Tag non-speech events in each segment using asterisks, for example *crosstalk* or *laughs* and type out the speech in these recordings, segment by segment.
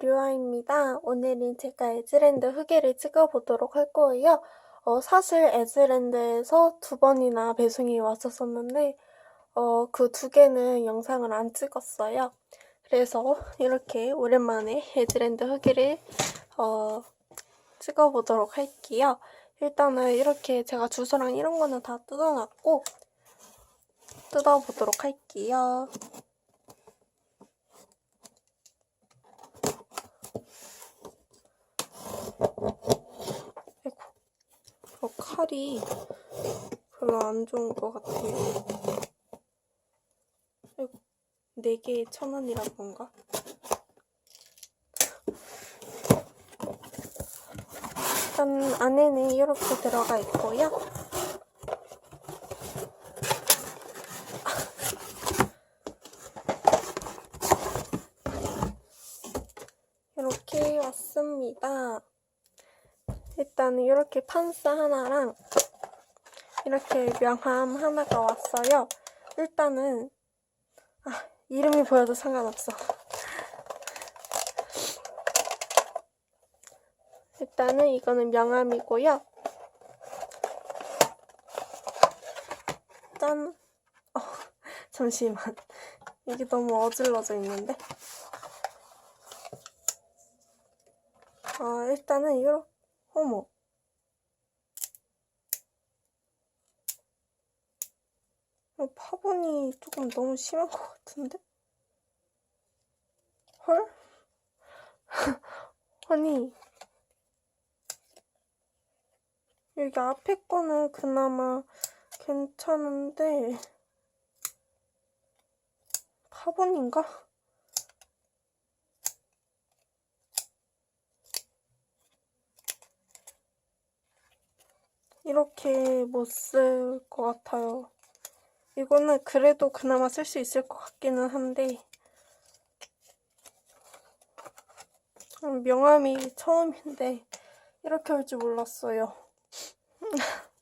류아입니다. 오늘은 제가 에즈랜드 후기를 찍어보도록 할 거예요. 어, 사실 에즈랜드에서 두 번이나 배송이 왔었었는데 어, 그 두 개는 영상을 안 찍었어요. 그래서 이렇게 오랜만에 에즈랜드 후기를 어, 찍어보도록 할게요. 일단은 이렇게 제가 주소랑 이런 거는 다 뜯어놨고 뜯어보도록 할게요. 아이고, 저 칼이 별로 안 좋은 것 같아요. 아이고, 4개에 천 원이라 그런가? 일단 안에는 이렇게 들어가 있고요. 이렇게 왔습니다. 일단은 이렇게 판스 하나랑 이렇게 명함 하나가 왔어요. 일단은 아, 이름이 보여도 상관없어. 일단은 이거는 명함이고요. 짠. 어, *laughs* 잠시만. 이게 너무 어질러져 있는데. 아, 일단은 이렇게 어, 파본이 조금 너무 심한 것 같은데? 헐? *laughs* 아니, 여기 앞에 거는 그나마 괜찮은데, 파본인가? 이렇게 못 쓸 것 같아요. 이거는 그래도 그나마 쓸 수 있을 것 같기는 한데 음, 명함이 처음인데 이렇게 할줄 몰랐어요. *laughs*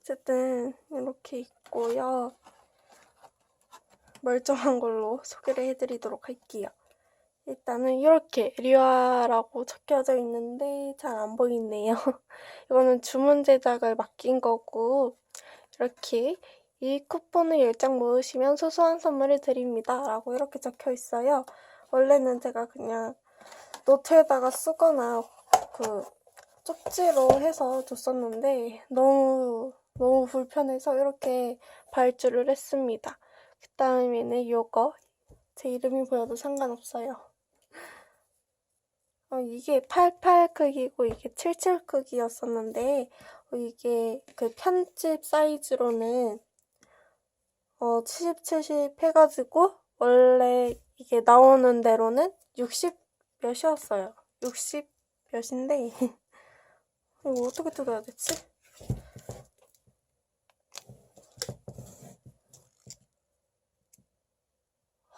어쨌든 이렇게 있고요. 멀쩡한 걸로 소개를 해드리도록 할게요. 일단은 이렇게 리아라고 적혀져 있는데 잘 안 보이네요. *laughs* 이거는 주문 제작을 맡긴 거고 이렇게 이 쿠폰을 10장 모으시면 소소한 선물을 드립니다. 라고 이렇게 적혀 있어요. 원래는 제가 그냥 노트에다가 쓰거나 그 쪽지로 해서 줬었는데 너무 너무 불편해서 이렇게 발주를 했습니다. 그 다음에는 이거 제 이름이 보여도 상관없어요. 어, 이게 88 크기고 이게 77 크기였었는데 어, 이게 그 편집 사이즈로는 어, 70, 70 해가지고 원래 이게 나오는 대로는 60 몇이었어요. 60 몇인데 *laughs* 이거 어떻게 뜯어야 되지?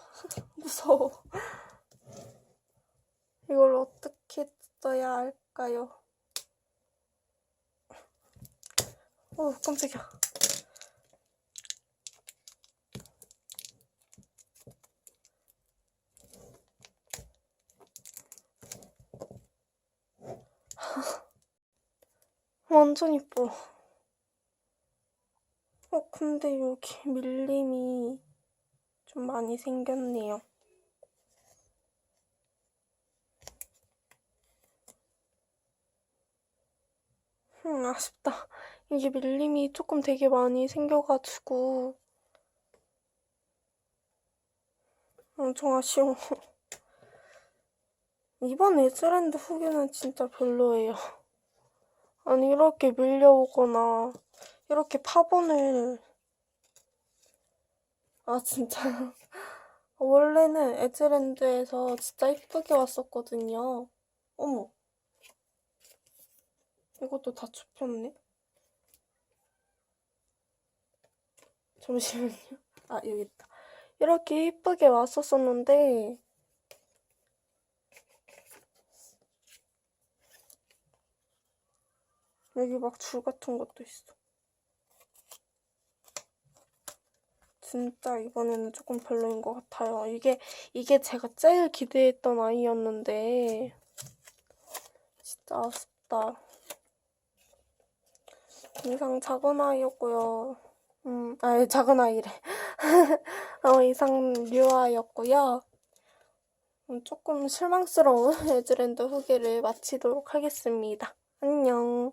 *laughs* 무서워. *laughs* 이걸 어떻게 뜯어야 할까요? 어, 깜짝이야. *laughs* 완전 이뻐. 어, 근데 여기 밀림이 좀 많이 생겼네요. 음, 아쉽다. 이게 밀림이 조금 되게 많이 생겨가지고 엄청 아쉬워. *laughs* 이번 에즈랜드 후기는 진짜 별로예요. 아니 이렇게 밀려오거나 이렇게 파본을 아 진짜 *laughs* 원래는 에즈랜드에서 진짜 이쁘게 왔었거든요. 어머 이것도 다 춥혔네. 잠시만요. 아 여기 있다. 이렇게 이쁘게 왔었었는데 여기 막 줄 같은 것도 있어. 진짜 이번에는 조금 별로인 것 같아요. 이게, 이게 제가 제일 기대했던 아이였는데, 진짜 아쉽다. 이상 작은 아이였고요. 음, 아니, 작은 아이래. *laughs* 어, 이상 류아였고요. 음, 조금 실망스러운 *laughs* 에즈랜드 후기를 마치도록 하겠습니다. 안녕.